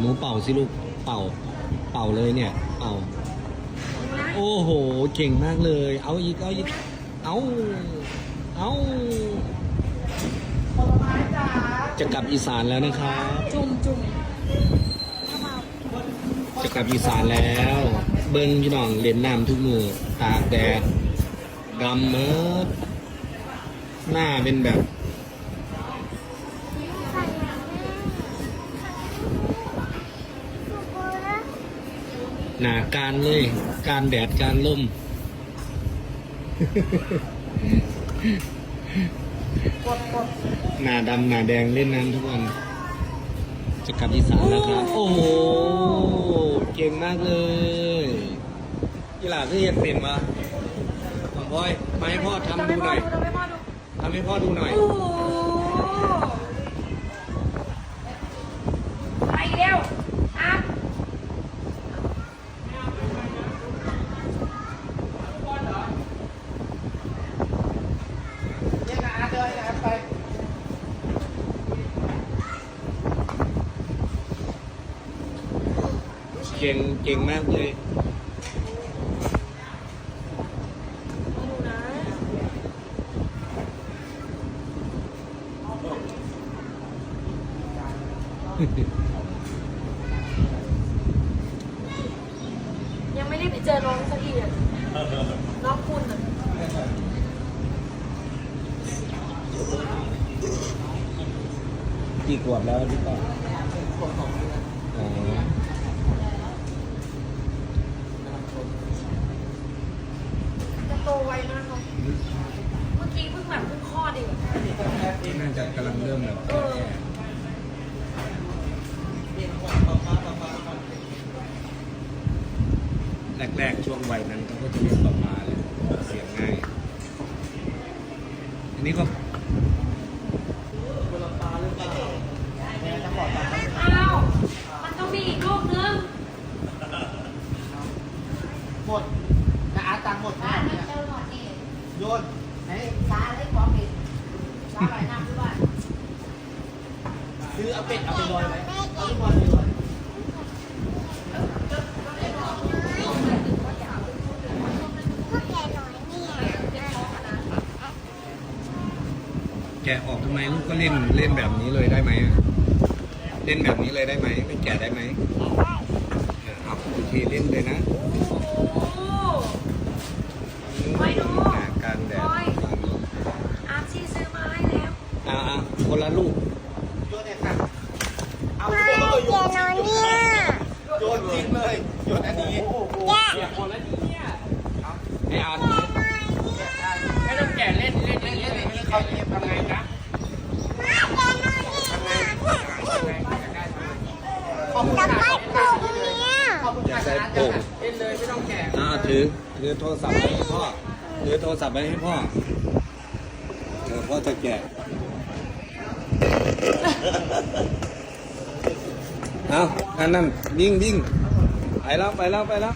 หนูเป่าสิลูกเป่า เป่าเลยเนี่ย เป่า โอ้โห เก่งมากเลย เอาอีกเอาอีกเอาเอาจะกลับอีสานแล้วนะครับจุ่มจุ่มจะกลับอีสานแล้ว เบิ้งพี่น้องเล่นน้ำทุกมือตากแดดดำเมิดหน้าเป็นแบบ หนาการเลย การแดดการล่มกดกดหนาดำหนาแดงเล่นน้ำทุกวันจะกลับอีสานแล้วครับ โอ้โห เก่งมากเลยกีฬาที่เห็นเป็นมาน้องพลอยมาให้พ่อทำดูหน่อยทำให้พ่อดูทำให้พ่อดูหน่อย โอ้โหไปเร็วอะ เก่งเก่งมากเลยยังไม่ได้ไปเจอน้องสักทีอะน้องคุณอะ กี่ขวบแล้วพี่ต่ออ๋อจะโตไวมากเนาะเมื่อกี้เพิ่งแบบเพิ่งคลอดเองน่าจะกำลังเริ่มแบบเออแรกๆช่วงวัยนั้นเขาก็จะเรียกปลาปลาเลยเสียงง่าย อันนี้ก็ อ้าว มันต้องมีอีกลูกนึง หมดนะอา ตังค์หมดบ้านะนมันเนี่ยเจอหมดนี่โยนไหนสาเลยของอีกสาหลน้ำด้วยซื้อเอาเป็ดเอาไปลอยไว้เอาลูกบอลไปลอยแกะออกทำไมลูกก็เล่นเล่นแบบนี้เลยได้ไหมอะเล่นแบบนี้เลยได้ไหมไม่แกะได้ไหมเออเอาโอเคเล่นเลยนะ โอ้โห ไปดู หน้ากลางแดด ไป อาร์ซี่ซื้อมาให้แล้ว อ่าอ่า คนละลูกโยนเนี่ยค่ะเอาลูกบอลเลยโยนโยนจริงเลยโยนอันนี้ให้อาร์ตไม่ต้องแก่เล่นเล่นเล่นเล่นอย่างนี้เขาเก็บทำไงจ๊ะทำไงขอบคุณค่ะขอบคุณอย่าค่ะใส่นะโป่งเล่นเลยไม่ต้องแก่อ่าถือถือโทรศัพท์ไว้ให้พ่อถือโทรศัพท์ไว้ให้พ่อเดี๋ยวพ่อจะแกะ เอาอันนั้นวิ่งวิ่งไปแล้วไปแล้วไปแล้ว